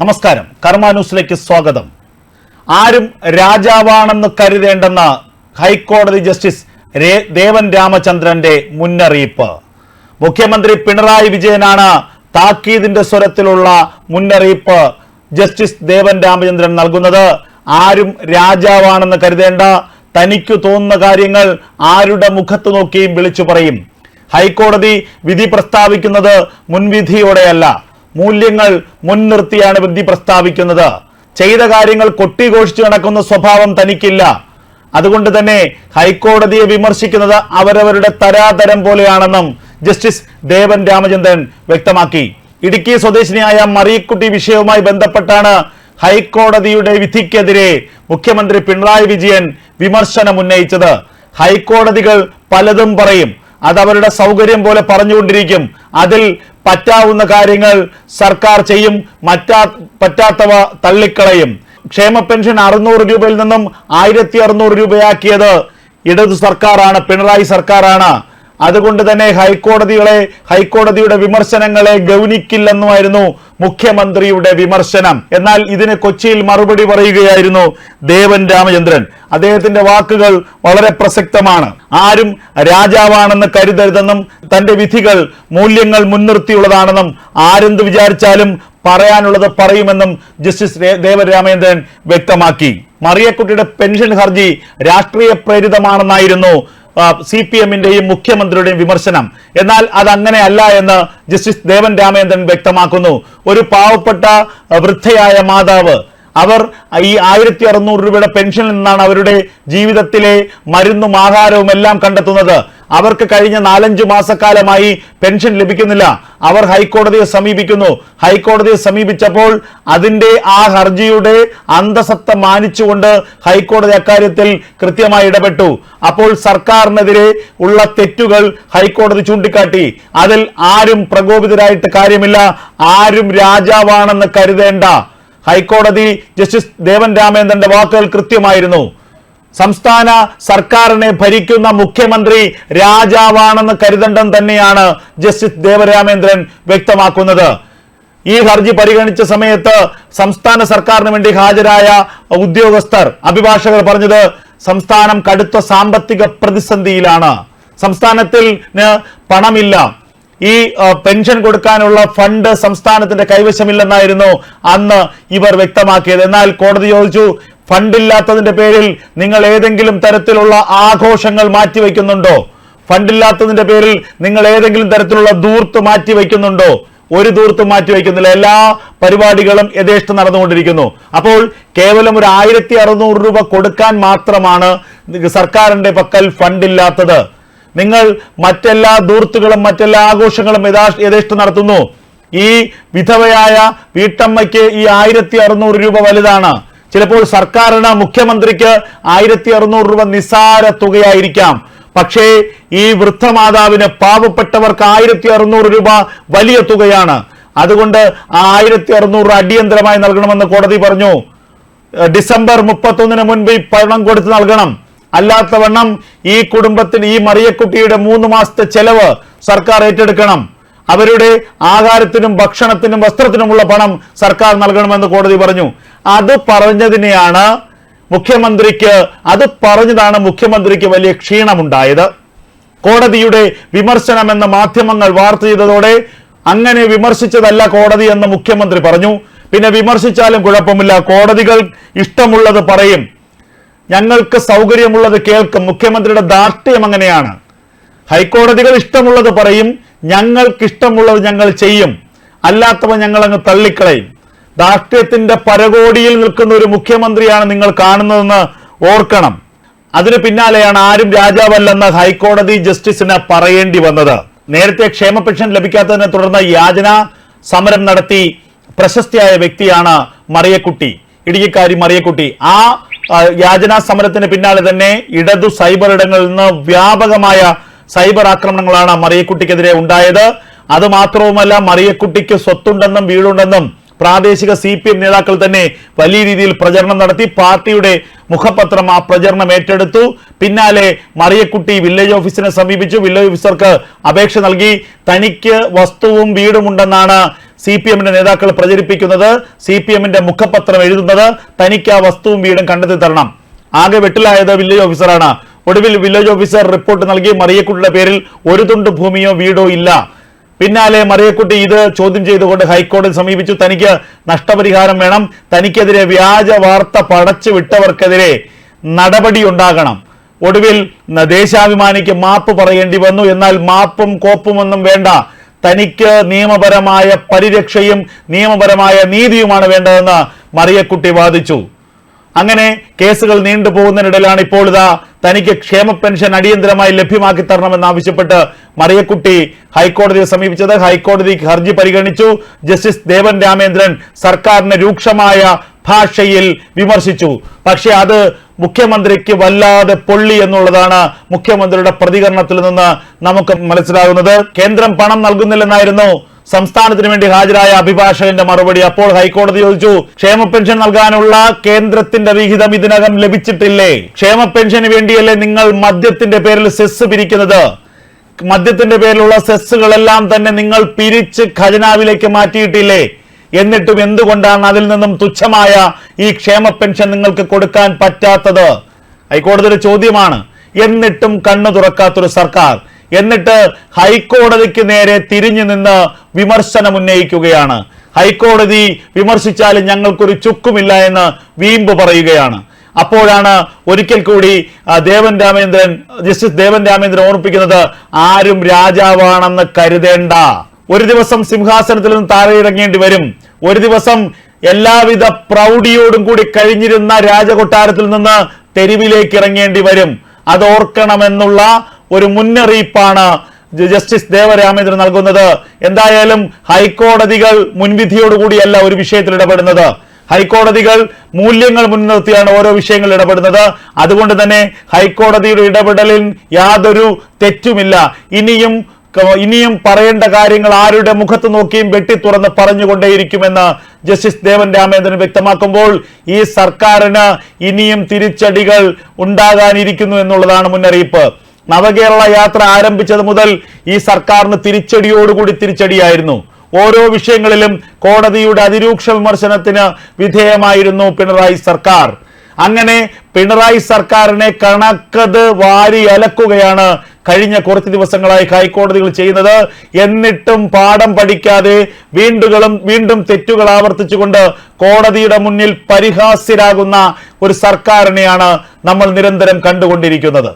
നമസ്കാരം. കർമ്മ ന്യൂസിലേക്ക് സ്വാഗതം. ആരും രാജാവാണെന്ന് കരുതേണ്ടെന്ന ഹൈക്കോടതി ജസ്റ്റിസ് ദേവൻ രാമചന്ദ്രന്റെ മുന്നറിയിപ്പ്. മുഖ്യമന്ത്രി പിണറായി വിജയനാണ് താക്കീതിന്റെ സ്വരത്തിലുള്ള മുന്നറിയിപ്പ് ജസ്റ്റിസ് ദേവൻ രാമചന്ദ്രൻ നൽകുന്നത്. ആരും രാജാവാണെന്ന് കരുതേണ്ട തനിക്കു തോന്നുന്ന കാര്യങ്ങൾ ആരുടെ മുഖത്ത് നോക്കിയും വിളിച്ചു പറയും. ഹൈക്കോടതി വിധി പ്രസ്താവിക്കുന്നത് മുൻവിധിയോടെയല്ല മൂല്യങ്ങൾ മുൻനിർത്തിയാണ് വിധി പ്രസ്താവിക്കുന്നത്. ചെയ്ത കാര്യങ്ങൾ കൊട്ടിഘോഷിച്ചു നടക്കുന്ന സ്വഭാവം തനിക്കില്ല. അതുകൊണ്ട് തന്നെ ഹൈക്കോടതിയെ വിമർശിക്കുന്നത് അവരവരുടെ തരാതരം പോലെയാണെന്നും ജസ്റ്റിസ് ദേവൻ രാമചന്ദ്രൻ വ്യക്തമാക്കി. ഇടുക്കി സ്വദേശിനിയായ മറിയക്കുട്ടി വിഷയവുമായി ബന്ധപ്പെട്ടാണ് ഹൈക്കോടതിയുടെ വിധിക്കെതിരെ മുഖ്യമന്ത്രി പിണറായി വിജയൻ വിമർശനം ഉന്നയിച്ചത് ഹൈക്കോടതികൾ പലതും പറയും. അത് അവരുടെ സൗകര്യം പോലെ പറഞ്ഞുകൊണ്ടിരിക്കും. അതിൽ പറ്റാവുന്ന കാര്യങ്ങൾ സർക്കാർ ചെയ്യും. മറ്റാ പറ്റാത്തവ തള്ളിക്കളയും. ക്ഷേമ പെൻഷൻ അറുന്നൂറ് രൂപയിൽ നിന്നും ആയിരത്തി അറുന്നൂറ് രൂപയാക്കിയത് ഇടതു സർക്കാരാണ് പിണറായി സർക്കാരാണ്. അതുകൊണ്ട് തന്നെ ഹൈക്കോടതികളെ ഹൈക്കോടതിയുടെ വിമർശനങ്ങളെ ഗൗനിക്കില്ലെന്നുമായിരുന്നു മുഖ്യമന്ത്രിയുടെ വിമർശനം. എന്നാൽ ഇതിന് കൊച്ചിയിൽ മറുപടി പറയുകയായിരുന്നു ദേവൻ രാമചന്ദ്രൻ. അദ്ദേഹത്തിന്റെ വാക്കുകൾ വളരെ പ്രസക്തമാണ്. ആരും രാജാവാണെന്ന് കരുതരുതെന്നും തന്റെ വിധികൾ മൂല്യങ്ങൾ മുൻനിർത്തിയുള്ളതാണെന്നും ആരെന്ത് വിചാരിച്ചാലും പറയാനുള്ളത് പറയുമെന്നും ജസ്റ്റിസ് ദേവരാമേന്ദ്രൻ വ്യക്തമാക്കി. മറിയക്കുട്ടിയുടെ പെൻഷൻ ഹർജി രാഷ്ട്രീയ പ്രേരിതമാണെന്നായിരുന്നു സി പി എമ്മിന്റെയും മുഖ്യമന്ത്രിയുടെയും വിമർശനം. എന്നാൽ അത് അങ്ങനെയല്ല എന്ന് ജസ്റ്റിസ് ദേവൻ രാമേന്ദ്രൻ വ്യക്തമാക്കുന്നു. ഒരു പാവപ്പെട്ട വൃദ്ധയായ മാതാവ് അവർ ഈ ആയിരത്തി അറുന്നൂറ് രൂപയുടെ പെൻഷനിൽ നിന്നാണ് അവരുടെ ജീവിതത്തിലെ മരുന്നും ആഹാരവും എല്ലാം കണ്ടെത്തുന്നത്. അവർക്ക് കഴിഞ്ഞ നാലഞ്ചു മാസക്കാലമായി പെൻഷൻ ലഭിക്കുന്നില്ല. അവർ ഹൈക്കോടതിയെ സമീപിക്കുന്നു. ഹൈക്കോടതിയെ സമീപിച്ചപ്പോൾ അതിന്റെ ആ ഹർജിയുടെ അന്തസത്ത മാനിച്ചുകൊണ്ട് ഹൈക്കോടതി അക്കാര്യത്തിൽ കൃത്യമായി ഇടപെട്ടു. അപ്പോൾ സർക്കാരിനെതിരെ ഉള്ള തെറ്റുകൾ ഹൈക്കോടതി ചൂണ്ടിക്കാട്ടി. അതിൽ ആരും പ്രകോപിതരായിട്ട് കാര്യമില്ല. ആരും രാജാവാണെന്ന് കരുതേണ്ട. ഹൈക്കോടതി ജസ്റ്റിസ് ദേവൻ രാമേന്ദ്രന്റെ വാക്കുകൾ കൃത്യമായിരുന്നു. സംസ്ഥാന സർക്കാരിനെ ഭരിക്കുന്ന മുഖ്യമന്ത്രി രാജാവാണെന്ന് കരുതണ്ടം തന്നെയാണ് ജസ്റ്റിസ് ദേവരാമേന്ദ്രൻ വ്യക്തമാക്കുന്നത്. ഈ ഹർജി പരിഗണിച്ച സമയത്ത് സംസ്ഥാന സർക്കാരിന് വേണ്ടി ഹാജരായ ഉദ്യോഗസ്ഥർ അഭിഭാഷകർ പറഞ്ഞത് സംസ്ഥാനം കടുത്ത സാമ്പത്തിക പ്രതിസന്ധിയിലാണ്. സംസ്ഥാനത്തിൽ പണമില്ല. ഈ പെൻഷൻ കൊടുക്കാനുള്ള ഫണ്ട് സംസ്ഥാനത്തിന്റെ കൈവശമില്ലെന്നായിരുന്നു അന്ന് ഇവർ വ്യക്തമാക്കിയത്. എന്നാൽ കോടതി ചോദിച്ചു ഫണ്ടില്ലാത്തതിന്റെ പേരിൽ നിങ്ങൾ ഏതെങ്കിലും തരത്തിലുള്ള ആഘോഷങ്ങൾ മാറ്റിവെക്കുന്നുണ്ടോ? ഫണ്ടില്ലാത്തതിന്റെ പേരിൽ നിങ്ങൾ ഏതെങ്കിലും തരത്തിലുള്ള ദൂർത്ത് മാറ്റിവെക്കുന്നുണ്ടോ? ഒരു ദൂർത്തും മാറ്റിവെക്കുന്നില്ല. എല്ലാ പരിപാടികളും യഥേഷ്ടം നടന്നുകൊണ്ടിരിക്കുന്നു. അപ്പോൾ കേവലം ഒരു ആയിരത്തി അറുന്നൂറ് രൂപ കൊടുക്കാൻ മാത്രമാണ് സർക്കാരിന്റെ പക്കൽ ഫണ്ടില്ലാത്തത്. നിങ്ങൾ മറ്റെല്ലാ ദൂർത്തുകളും മറ്റെല്ലാ ആഘോഷങ്ങളും യഥാ- യഥേഷ്ടം നടത്തുന്നു. ഈ വിധവയായ വീട്ടമ്മയ്ക്ക് ഈ ആയിരത്തി അറുന്നൂറ് രൂപ വലുതാണ്. ചിലപ്പോൾ സർക്കാരിന് മുഖ്യമന്ത്രിക്ക് ആയിരത്തി അറുന്നൂറ് രൂപ നിസ്സാര തുകയായിരിക്കാം. പക്ഷേ ഈ വൃദ്ധമാതാവിന് പാവപ്പെട്ടവർക്ക് ആയിരത്തി അറുന്നൂറ് രൂപ വലിയ തുകയാണ്. അതുകൊണ്ട് ആ ആയിരത്തി അറുന്നൂറ് അടിയന്തരമായി നൽകണമെന്ന് കോടതി പറഞ്ഞു. ഡിസംബർ മുപ്പത്തൊന്നിന് മുൻപ് ഈ പണം കൊടുത്ത് നൽകണം. അല്ലാത്തവണ്ണം ഈ കുടുംബത്തിന് ഈ മറിയക്കുട്ടിയുടെ മൂന്ന് മാസത്തെ ചെലവ് സർക്കാർ ഏറ്റെടുക്കണം. അവരുടെ ആഹാരത്തിനും ഭക്ഷണത്തിനും വസ്ത്രത്തിനുമുള്ള പണം സർക്കാർ നൽകണമെന്ന് കോടതി പറഞ്ഞു. അത് പറഞ്ഞതിനെയാണ് മുഖ്യമന്ത്രിക്ക് അത് പറഞ്ഞതാണ് മുഖ്യമന്ത്രിക്ക് വലിയ ക്ഷീണമുണ്ടായത്. കോടതിയുടെ വിമർശനമെന്ന് മാധ്യമങ്ങൾ വാർത്ത ചെയ്തതോടെ അങ്ങനെ വിമർശിച്ചതല്ല കോടതി എന്ന് മുഖ്യമന്ത്രി പറഞ്ഞു. പിന്നെ വിമർശിച്ചാലും കുഴപ്പമില്ല കോടതികൾ ഇഷ്ടമുള്ളത് പറയും. ഞങ്ങൾക്ക് സൗകര്യമുള്ളത് കേൾക്കും. മുഖ്യമന്ത്രിയുടെ ദാർഢ്യം അങ്ങനെയാണ്. ഹൈക്കോടതികൾ ഇഷ്ടമുള്ളത് പറയും ഞങ്ങൾക്ക് ഇഷ്ടമുള്ളത് ഞങ്ങൾ ചെയ്യും. അല്ലാത്തവ ഞങ്ങൾ അങ്ങ് തള്ളിക്കളയും. ദാർഢ്യത്തിന്റെ പരകോടിയിൽ നിൽക്കുന്ന ഒരു മുഖ്യമന്ത്രിയാണ് നിങ്ങൾ കാണുന്നതെന്ന് ഓർക്കണം. അതിന് പിന്നാലെയാണ് ആരും രാജാവല്ലെന്ന് ഹൈക്കോടതി ജസ്റ്റിസിന് പറയേണ്ടി വന്നത്. നേരത്തെ ക്ഷേമ പെൻഷൻ ലഭിക്കാത്തതിനെ തുടർന്ന് യാചന സമരം നടത്തി പ്രശസ്തിയായ വ്യക്തിയാണ് മറിയക്കുട്ടി ഇടുക്കിക്കാരി മറിയക്കുട്ടി. ആ യാചനാ സമരത്തിന് പിന്നാലെ തന്നെ ഇടതു സൈബർ ഇടങ്ങളിൽ നിന്ന് വ്യാപകമായ സൈബർ ആക്രമണങ്ങളാണ് മറിയക്കുട്ടിക്കെതിരെ ഉണ്ടായത്. അത് മാത്രവുമല്ല മറിയക്കുട്ടിക്ക് സ്വത്തുണ്ടെന്നും വീടുണ്ടെന്നും പ്രാദേശിക സി പി എം നേതാക്കൾ തന്നെ വലിയ രീതിയിൽ പ്രചരണം നടത്തി പാർട്ടിയുടെ മുഖപത്രം ആ പ്രചരണം ഏറ്റെടുത്തു. പിന്നാലെ മറിയക്കുട്ടി വില്ലേജ് ഓഫീസിനെ സമീപിച്ചു. വില്ലേജ് ഓഫീസർക്ക് അപേക്ഷ നൽകി. തനിക്ക് വസ്തുവും വീടുമുണ്ടെന്നാണ് സി പി എമ്മിന്റെ നേതാക്കൾ പ്രചരിപ്പിക്കുന്നത്. സി പി എമ്മിന്റെ മുഖപത്രം എഴുതുന്നത് തനിക്ക് ആ വസ്തുവും വീടും കണ്ടെത്തി തരണം ആകെ വെട്ടിലായത് വില്ലേജ് ഓഫീസറാണ്. ഒടുവിൽ വില്ലേജ് ഓഫീസർ റിപ്പോർട്ട് നൽകി. മറിയക്കുട്ടിയുടെ പേരിൽ ഒരു തുണ്ട് ഭൂമിയോ വീടോ ഇല്ല. പിന്നാലെ മറിയക്കുട്ടി ഇത് ചോദ്യം ചെയ്തുകൊണ്ട് ഹൈക്കോടതി സമീപിച്ചു. തനിക്ക് നഷ്ടപരിഹാരം വേണം. തനിക്കെതിരെ വ്യാജ വാർത്ത പടച്ചു വിട്ടവർക്കെതിരെ നടപടി ഉണ്ടാകണം. ഒടുവിൽ ദേശാഭിമാനിക്ക് മാപ്പ് പറയേണ്ടി വന്നു. എന്നാൽ മാപ്പും കോപ്പുമൊന്നും വേണ്ട. തനിക്ക് നിയമപരമായ പരിരക്ഷയും നിയമപരമായ നീതിയുമാണ് വേണ്ടതെന്ന് മറിയക്കുട്ടി വാദിച്ചു. അങ്ങനെ കേസുകൾ നീണ്ടുപോകുന്നതിനിടയിലാണ് ഇപ്പോൾ ഇതാ തനിക്ക് ക്ഷേമ പെൻഷൻ അടിയന്തരമായി ലഭ്യമാക്കി തരണമെന്നാവശ്യപ്പെട്ട് മറിയക്കുട്ടി ഹൈക്കോടതിയെ സമീപിച്ചത്. ഹൈക്കോടതി ഹർജി പരിഗണിച്ചു. ജസ്റ്റിസ് ദേവൻ രാമേന്ദ്രൻ സർക്കാരിനെ രൂക്ഷമായ ഭാഷയിൽ വിമർശിച്ചു. പക്ഷെ അത് മുഖ്യമന്ത്രിക്ക് വല്ലാതെ പൊള്ളി എന്നുള്ളതാണ് മുഖ്യമന്ത്രിയുടെ പ്രതികരണത്തിൽ നിന്ന് നമുക്ക് മനസ്സിലാകുന്നത്. കേന്ദ്രം പണം നൽകുന്നില്ലെന്നായിരുന്നു സംസ്ഥാനത്തിന് വേണ്ടി ഹാജരായ അഭിഭാഷകന്റെ മറുപടി. അപ്പോൾ ഹൈക്കോടതി ചോദിച്ചു ക്ഷേമ പെൻഷൻ നൽകാനുള്ള കേന്ദ്രത്തിന്റെ വിഹിതം ഇതിനകം ലഭിച്ചിട്ടില്ലേ? ക്ഷേമ പെൻഷന് വേണ്ടിയല്ലേ നിങ്ങൾ മദ്യത്തിന്റെ പേരിൽ സെസ് പിരിക്കുന്നത്? മദ്യത്തിന്റെ പേരിലുള്ള സെസ്സുകളെല്ലാം തന്നെ നിങ്ങൾ പിരിച്ച് ഖജനാവിലേക്ക് മാറ്റിയിട്ടില്ലേ? എന്നിട്ടും എന്തുകൊണ്ടാണ് അതിൽ നിന്നും തുച്ഛമായ ഈ ക്ഷേമ പെൻഷൻ നിങ്ങൾക്ക് കൊടുക്കാൻ പറ്റാത്തത്? ഹൈക്കോടതിയുടെ ചോദ്യമാണ്. എന്നിട്ടും കണ്ണു തുറക്കാത്തൊരു സർക്കാർ. എന്നിട്ട് ഹൈക്കോടതിക്ക് നേരെ തിരിഞ്ഞു നിന്ന് വിമർശനം ഉന്നയിക്കുകയാണ്. ഹൈക്കോടതി വിമർശിച്ചാലും ഞങ്ങൾക്കൊരു ചുക്കുമില്ല എന്ന് വീമ്പ് പറയുകയാണ്. അപ്പോഴാണ് ഒരിക്കൽ കൂടി ദേവൻ രാമേന്ദ്രൻ ജസ്റ്റിസ് ദേവൻ രാമേന്ദ്രൻ ഓർമ്മിപ്പിക്കുന്നത് ആരും രാജാവാണെന്ന് കരുതേണ്ട. ഒരു ദിവസം സിംഹാസനത്തിൽ നിന്ന് താഴെ ഇറങ്ങേണ്ടി വരും. ഒരു ദിവസം എല്ലാവിധ പ്രൗഢിയോടും കൂടി കഴിഞ്ഞിരുന്ന രാജകൊട്ടാരത്തിൽ നിന്ന് തെരുവിലേക്ക് ഇറങ്ങേണ്ടി വരും. അത് ഓർക്കണമെന്നുള്ള ഒരു മുന്നറിയിപ്പാണ് ജസ്റ്റിസ് ദേവരാമേന്ദ്രൻ നൽകുന്നത്. എന്തായാലും ഹൈക്കോടതികൾ മുൻവിധിയോടുകൂടിയല്ല ഒരു വിഷയത്തിൽ ഇടപെടുന്നത്. ഹൈക്കോടതികൾ മൂല്യങ്ങൾ മുൻനിർത്തിയാണ് ഓരോ വിഷയങ്ങളിൽ ഇടപെടുന്നത്. അതുകൊണ്ട് തന്നെ ഹൈക്കോടതിയുടെ ഇടപെടലിൽ യാതൊരു തെറ്റുമില്ല. ഇനിയും ഇനിയും പറയേണ്ട കാര്യങ്ങൾ ആരുടെ മുഖത്ത് നോക്കിയും വെട്ടി തുറന്ന് പറഞ്ഞുകൊണ്ടേയിരിക്കുമെന്ന് ജസ്റ്റിസ് ദേവൻ രാമേന്ദ്രൻ വ്യക്തമാക്കുമ്പോൾ ഈ സർക്കാരിന് ഇനിയും തിരിച്ചടികൾ ഉണ്ടാകാനിരിക്കുന്നു എന്നുള്ളതാണ് മുന്നറിയിപ്പ്. നവകേരള യാത്ര ആരംഭിച്ചത് മുതൽ ഈ സർക്കാരിന് തിരിച്ചടിയോടുകൂടി തിരിച്ചടിയായിരുന്നു. ഓരോ വിഷയങ്ങളിലും കോടതിയുടെ അതിരൂക്ഷ വിമർശനത്തിന് വിധേയമായിരുന്നു പിണറായി സർക്കാർ. അങ്ങനെ പിണറായി സർക്കാരിനെ കണക്കത് വാരി അലക്കുകയാണ് കഴിഞ്ഞ കുറച്ച് ദിവസങ്ങളായി ഹൈക്കോടതികൾ ചെയ്യുന്നത്. എന്നിട്ടും പാഠം പഠിക്കാതെ വീണ്ടുകളും വീണ്ടും തെറ്റുകൾ ആവർത്തിച്ചുകൊണ്ട് കോടതിയുടെ മുന്നിൽ പരിഹാസ്യരാകുന്ന ഒരു സർക്കാരിനെയാണ് നമ്മൾ നിരന്തരം കണ്ടുകൊണ്ടിരിക്കുന്നത്.